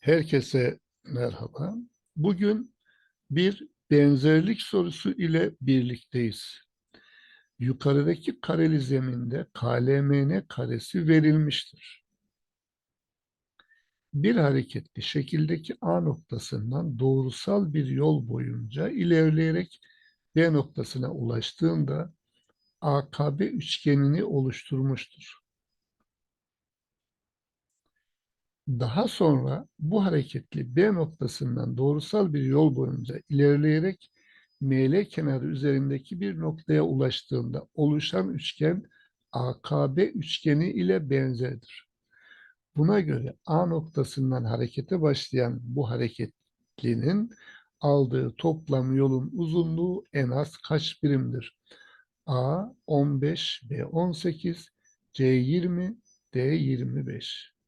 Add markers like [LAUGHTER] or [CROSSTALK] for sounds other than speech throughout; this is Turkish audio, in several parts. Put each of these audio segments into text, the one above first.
Herkese merhaba. Bugün bir benzerlik sorusu ile birlikteyiz. Yukarıdaki kareli zeminde KLMN karesi verilmiştir. Bir hareketli şekildeki A noktasından doğrusal bir yol boyunca ilerleyerek B noktasına ulaştığında AKB üçgenini oluşturmuştur. Daha sonra bu hareketli B noktasından doğrusal bir yol boyunca ilerleyerek ML kenarı üzerindeki bir noktaya ulaştığında oluşan üçgen AKB üçgeni ile benzerdir. Buna göre A noktasından harekete başlayan bu hareketlinin aldığı toplam yolun uzunluğu en az kaç birimdir? A 15, B 18, C 20, D 25.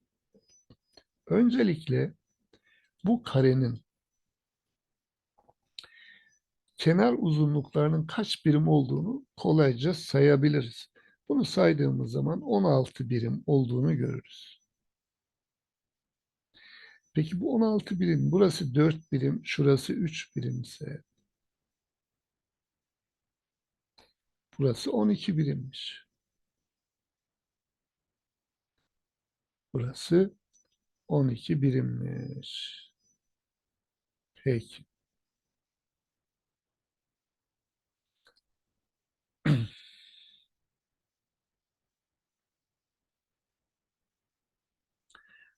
Öncelikle bu karenin kenar uzunluklarının kaç birim olduğunu kolayca sayabiliriz. Bunu saydığımız zaman 16 birim olduğunu görürüz. Peki bu 16 birim, burası 4 birim, şurası 3 birimse burası 12 birimmiş. Burası 12 birimmiş. Peki. [CLEARS THROAT]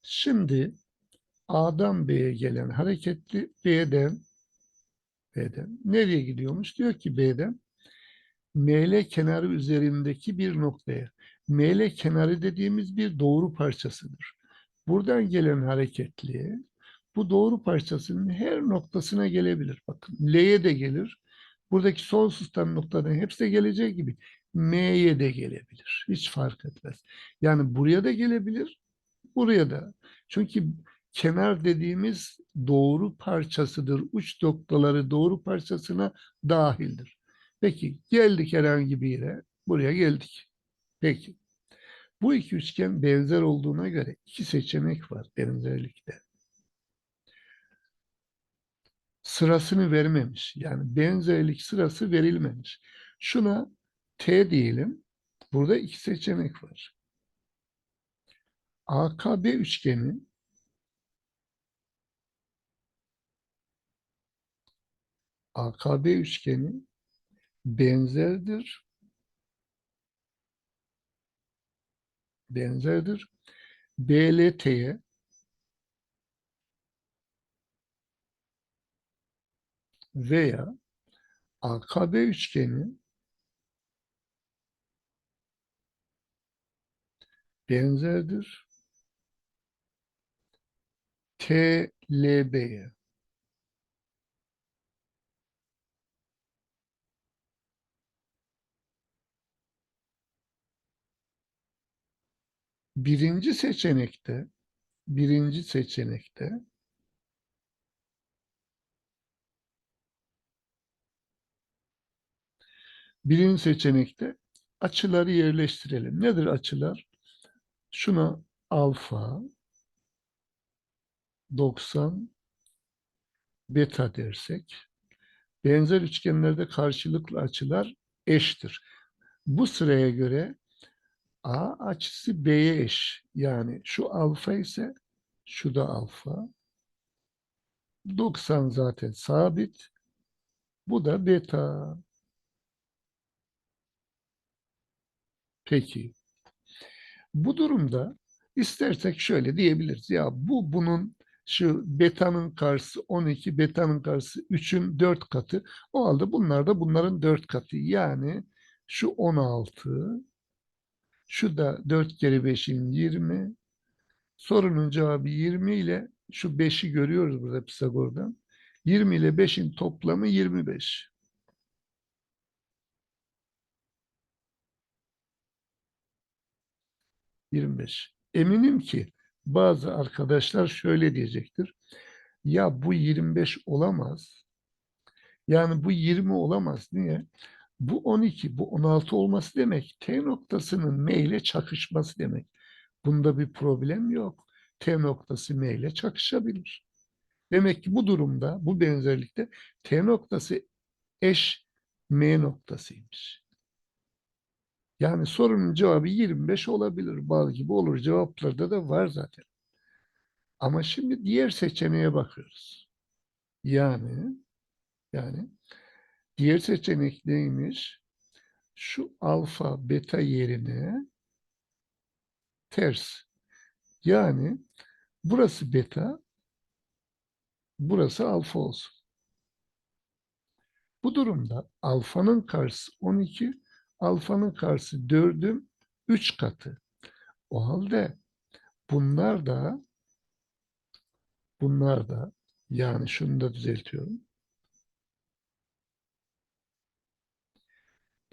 Şimdi A'dan B'ye gelen hareketli B'den B'den nereye gidiyormuş? Diyor ki B'den ML kenarı üzerindeki bir noktaya. ML kenarı dediğimiz bir doğru parçasıdır. Buradan gelen hareketli bu doğru parçasının her noktasına gelebilir. Bakın L'ye de gelir. Buradaki tam noktadan hepsi gelecek gibi M'ye de gelebilir. Hiç fark etmez. Yani buraya da gelebilir, buraya da. Çünkü kenar dediğimiz doğru parçasıdır. Uç noktaları doğru parçasına dahildir. Peki geldik herhangi bir yere. Buraya geldik. Peki. Bu iki üçgen benzer olduğuna göre iki seçenek var benzerlikte. Sırasını vermemiş. Yani benzerlik sırası verilmemiş. Şuna T diyelim. Burada iki seçenek var. AKB üçgeni AKB üçgeni benzerdir. Benzerdir. BLT'ye veya AKB üçgeni benzerdir. TLB'ye. Birinci seçenekte birinci seçenekte birinci seçenekte açıları yerleştirelim. Nedir açılar? Şuna alfa 90 beta dersek benzer üçgenlerde karşılıklı açılar eştir. Bu sıraya göre A açısı B'ye eş. Yani şu alfa ise şu da alfa. 90 zaten sabit. Bu da beta. Peki. Bu durumda istersek şöyle diyebiliriz. Ya bu bunun şu beta'nın karşısı 12, beta'nın karşısı 3'ün 4 katı. O halde bunlar da bunların 4 katı. Yani şu 16, şu da 4 kere 5'in 20. Sorunun cevabı 20 ile şu 5'i görüyoruz burada Pisagor'dan. 20 ile 5'in toplamı 25. ...25. Eminim ki bazı arkadaşlar şöyle diyecektir. Ya bu 25 olamaz. Yani bu 20 olamaz. Niye? Bu 12, bu 16 olması demek T noktasının M ile çakışması demek. Bunda bir problem yok. T noktası M ile çakışabilir. Demek ki bu durumda, bu benzerlikte T noktası eş M noktasıymış. Yani sorunun cevabı 25 olabilir. Bal gibi olur. Cevaplarda da var zaten. Ama şimdi diğer seçeneğe bakıyoruz. Yani yani diğer seçenek neymiş? Şu alfa beta yerine ters. Yani burası beta, burası alfa olsun. Bu durumda alfanın karşısı 12, alfanın karşısı 4'ün 3 katı. O halde bunlar da bunlar da yani şunu da düzeltiyorum.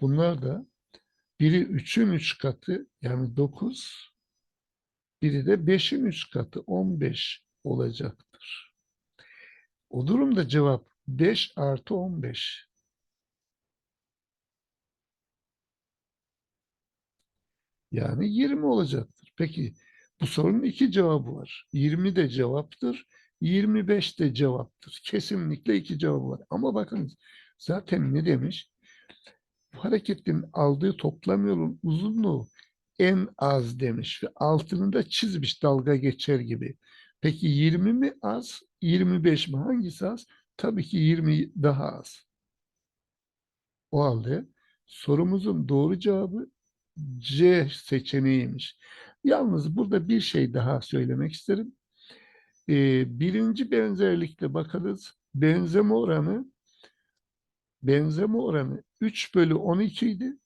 Bunlar da biri 3'ün 3 katı yani 9, biri de 5'in 3 katı 15 olacaktır. O durumda cevap 5 artı 15. Yani 20 olacaktır. Peki bu sorunun iki cevabı var. 20 de cevaptır, 25 de cevaptır. Kesinlikle iki cevabı var. Ama bakın zaten ne demiş? Bu hareketin aldığı toplam yolun uzunluğu en az demiş ve altını da çizmiş dalga geçer gibi. Peki 20 mi az, 25 mi? Hangisi az? Tabii ki 20 daha az. O halde sorumuzun doğru cevabı C seçeneğiymiş. Yalnız burada bir şey daha söylemek isterim. Ee, birinci benzerlikte bakarız. Benzeme oranı benzeme oranı 3 bölü 12 idi.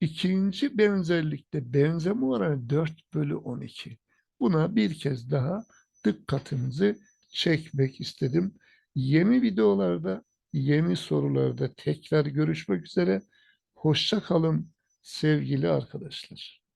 İkinci benzerlikte benzeme oranı 4 bölü 12. Buna bir kez daha dikkatinizi çekmek istedim. Yeni videolarda, yeni sorularda tekrar görüşmek üzere. Hoşça kalın sevgili arkadaşlar.